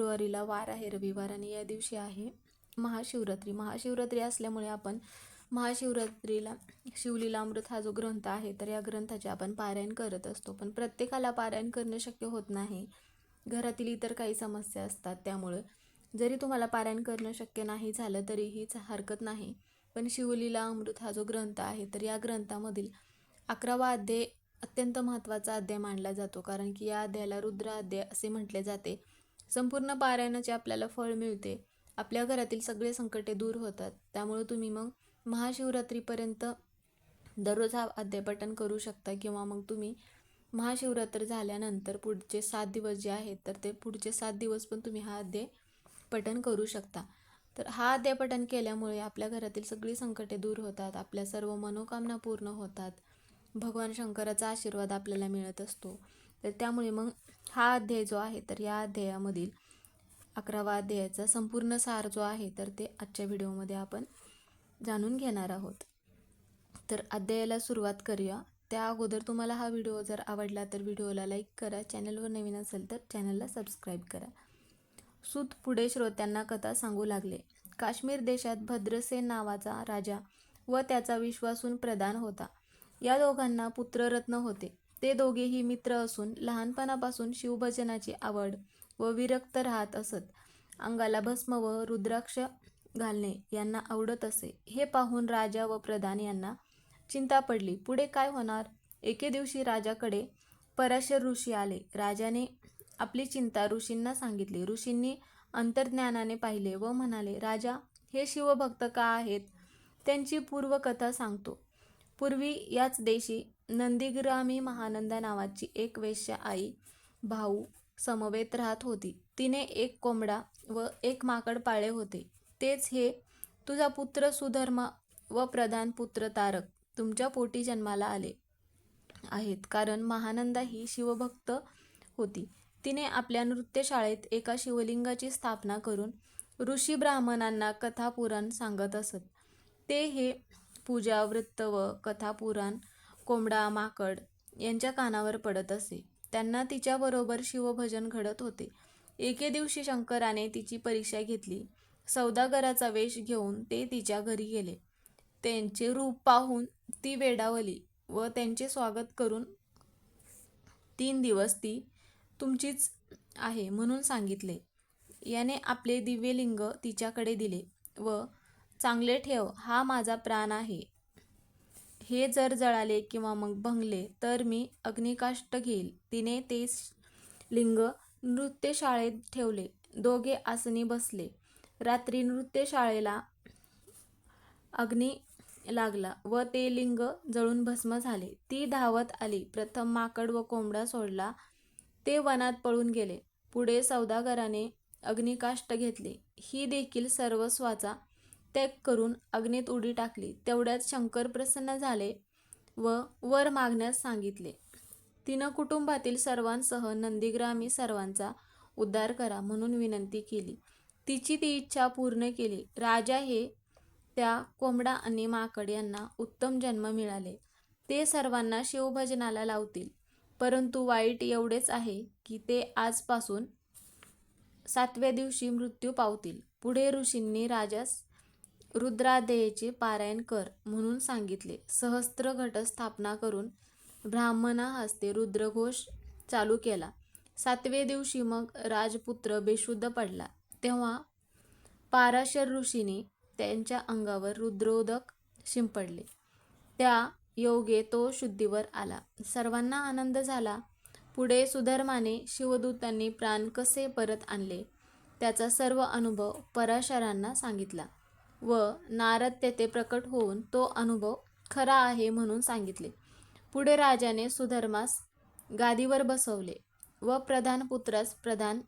फेब्रुवारीला वार आहे रविवार आणि या दिवशी आहे महाशिवरात्री. महाशिवरात्री असल्यामुळे आपण महाशिवरात्रीला शिवलीलामृत हा जो ग्रंथ आहे तर या ग्रंथाचे आपण पारायण करत असतो. पण प्रत्येकाला पारायण करणं शक्य होत नाही. घरातील इतर काही समस्या असतात त्यामुळं जरी तुम्हाला पारायण करणं शक्य नाही झालं तरीहीच हरकत नाही. पण शिवलीला अमृत हा जो ग्रंथ आहे तर या ग्रंथामधील अकरावा अध्याय अत्यंत महत्त्वाचा अध्याय मानला जातो. कारण की या अध्यायाला रुद्र अध्याय असे म्हटले जाते. संपूर्ण पारायणाचे आपल्याला फळ मिळते. आपल्या घरातील सगळे संकटे दूर होतात. त्यामुळे तुम्ही मग महाशिवरात्रीपर्यंत दररोज हा अध्याय करू शकता किंवा मग तुम्ही महाशिवरात्र झाल्यानंतर पुढचे सात दिवस जे आहेत तर ते पुढचे सात दिवस पण तुम्ही हा अध्याय पठन करू शकता. तर हा अध्याय केल्यामुळे आपल्या घरातील सगळी संकटे दूर होतात. आपल्या सर्व मनोकामना पूर्ण होतात. भगवान शंकराचा आशीर्वाद आपल्याला मिळत असतो. तर त्यामुळे मग हा अध्याय जो आहे तर या अध्यायामधील अकरावा अध्यायाचा संपूर्ण सार जो आहे तर ते आजच्या व्हिडिओमध्ये आपण जाणून घेणार आहोत. तर अध्यायाला सुरुवात करूया. त्या अगोदर तुम्हाला हा व्हिडिओ जर आवडला तर व्हिडिओला लाईक करा. चॅनलवर नवीन असेल तर चॅनलला सबस्क्राईब करा. सूत पुढे श्रोत्यांना कथा सांगू लागले. काश्मीर देशात भद्रसेन नावाचा राजा व त्याचा विश्वासून प्रधान होता. या दोघांना पुत्ररत्न होते. ते दोघेही मित्र असून लहानपणापासून शिवभजनाची आवड व विरक्त राहत असत. अंगाला भस्म व रुद्राक्ष घालणे यांना आवडत असे. हे पाहून राजा व प्रधान यांना चिंता पडली. पुढे काय होणार? एके दिवशी राजाकडे पराशर ऋषी आले. राजाने आपली चिंता ऋषींना सांगितली. ऋषींनी अंतर्ज्ञानाने पाहिले व म्हणाले राजा हे शिवभक्त का आहेत? त्यांची पूर्वकथा सांगतो. पूर्वी याच देशी नंदीग्रामी महानंदा नावाची एक वेश्या आई भाऊ समवेत राहत होती. तिने एक कोंबडा व एक माकड पाळले होते. तेच हे तुझा पुत्र सुधर्मा व प्रधान पुत्र तारक तुमच्या पोटी जन्माला आले आहेत. कारण महानंदा ही शिवभक्त होती. तिने आपल्या नृत्यशाळेत एका शिवलिंगाची स्थापना करून ऋषी ब्राह्मणांना कथापुराण सांगत असत. ते हे पूजा वृत्त व कथापुराण कोंबडा माकड यांच्या कानावर पडत असे. त्यांना तिच्याबरोबर शिवभजन घडत होते. एके दिवशी शंकराने तिची परीक्षा घेतली. सौदागराचा वेश घेऊन ते तिच्या घरी गेले. त्यांचे रूप पाहून ती वेडावली व त्यांचे स्वागत करून तीन दिवस ती तुमचीच आहे म्हणून सांगितले. याने आपले दिव्यलिंग तिच्याकडे दिले व चांगले ठेव हा माझा प्राण आहे. हे जर जळाले किंवा मग भंगले तर मी अग्निकाष्ट घेईल. तिने ते लिंग नृत्यशाळेत ठेवले. दोघे आसनी बसले. रात्री नृत्यशाळेला अग्नी लागला व ते लिंग जळून भस्म झाले. ती धावत आली. प्रथम माकड व कोंबडा सोडला. ते वनात पळून गेले. पुढे सौदागराने अग्निकाष्ट घेतले. ही देखील सर्वस्वाचा त्याग करून अग्नीत उडी टाकली. तेवढ्यात शंकर प्रसन्न झाले व वर मागण्यास सांगितले. तिनं कुटुंबातील सर्वांसह नंदीग्रामी सर्वांचा उद्धार करा म्हणून विनंती केली. तिची ती इच्छा पूर्ण केली. राजा हे त्या कोंबडा आणि माकड यांना उत्तम जन्म मिळाले. ते सर्वांना शिवभजनाला लावतील. परंतु वाईट एवढेच आहे की ते आजपासून सातव्या दिवशी मृत्यू पावतील. पुढे ऋषींनी राजास रुद्रादेयचे पारायण कर म्हणून सांगितले. सहस्त्र घट स्थापना करून ब्राह्मणा हस्ते रुद्रघोष चालू केला. सातवे दिवशी मग राजपुत्र बेशुद्ध पडला. तेव्हा पाराशर ऋषीने त्यांच्या अंगावर रुद्रोदक शिंपडले. त्या योगे तो शुद्धीवर आला. सर्वांना आनंद झाला. पुढे सुधर्माने शिवदूतांनी प्राण कसे परत आणले? त्याचा सर्व अनुभव पराशरांना सांगितला. व नारद तेथे प्रकट होऊन तो अनुभव खरा आहे म्हणून सांगितले. पुढे राजाने सुधर्मास गादीवर बसवले व प्रधान पुत्रास प्रधान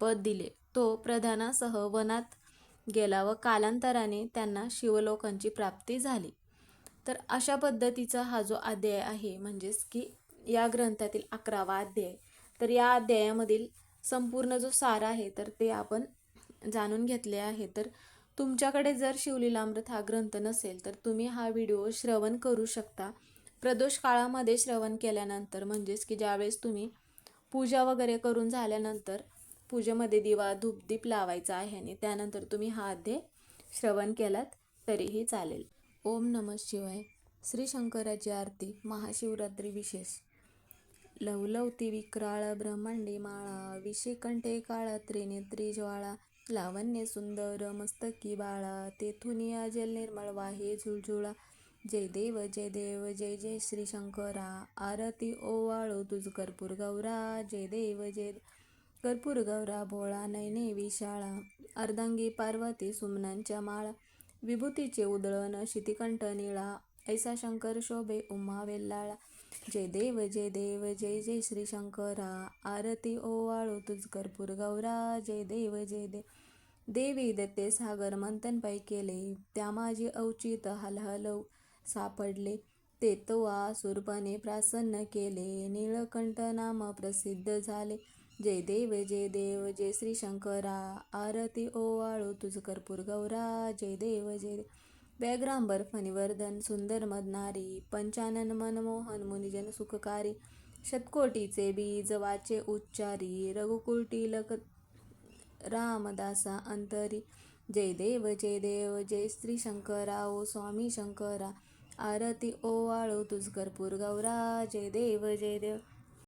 पद दिले. तो प्रधानासह वनात गेला व कालांतराने त्यांना शिवलोकांची प्राप्ती झाली. तर अशा पद्धतीचा हा जो अध्याय आहे म्हणजेच की या ग्रंथातील अकरावा अध्याय तर या अध्यायामधील संपूर्ण जो सार आहे तर ते आपण जाणून घेतले आहे. तर तुमच्याकडे जर शिवलीलामृत हा ग्रंथ नसेल तर तुम्ही हा व्हिडिओ श्रवण करू शकता. प्रदोष काळामध्ये श्रवण केल्यानंतर म्हणजेच की ज्यावेळेस तुम्ही पूजा वगैरे करून झाल्यानंतर पूजेमध्ये दिवा धूपदीप लावायचा आहे आणि त्यानंतर तुम्ही हा अध्याय श्रवण केलात तरीही चालेल. ओम नम शिवाय. श्री शंकराची आरती महाशिवरात्री विशेष. लवलवती विक्राळ ब्रह्मांडी माळा विषेकंठे काळा त्रिनेत्री ज्वाळा लावण्य सुंदर मस्तकी बाळा तेथून जल निर्मळ वाहे झुळझुळा. जय देव जय देव जय जय श्री शंकरा आरती ओवाळो तुझ कर्पूर गौरा. जय देव जय कर्पूर गौरा भोळा नैने विशाळा. अर्धांगी पार्वती सुमनांच्या माळा. विभूतीचे उधळण शितिकंठ निळा. ऐसा शंकर शोभे उमा वेल्लाळा. जय देव जय देव जय जय श्री शंकरा. आरती ओवाळो तुझ कर्पूर गौरा. जय देव जय देव. देवी दत्ते सागर मंथन पै केले. त्या माझी औचित हलहलव सापडले. ते तो आसुरपणे प्रसन्न केले. नीळकंठ नाम प्रसिद्ध झाले. जय देव जय देव जय श्री शंकरा. आरती ओवाळो तुझ कर्पूर गौरा. जय देव जय देव. व्याघ्रांबर फणिवर्धन सुंदर मदनारी पंचानन मनमोहन मुनिजन सुखकारी शतकोटीचे बीज वाचे उच्चारी रघुकुल टिलक रामदासा अंतरी जय देव जय देव जय श्री शंकरा ओ स्वामी शंकरा आरती ओवाळो तुझ कर्पूर गौरा जय देव जय देव.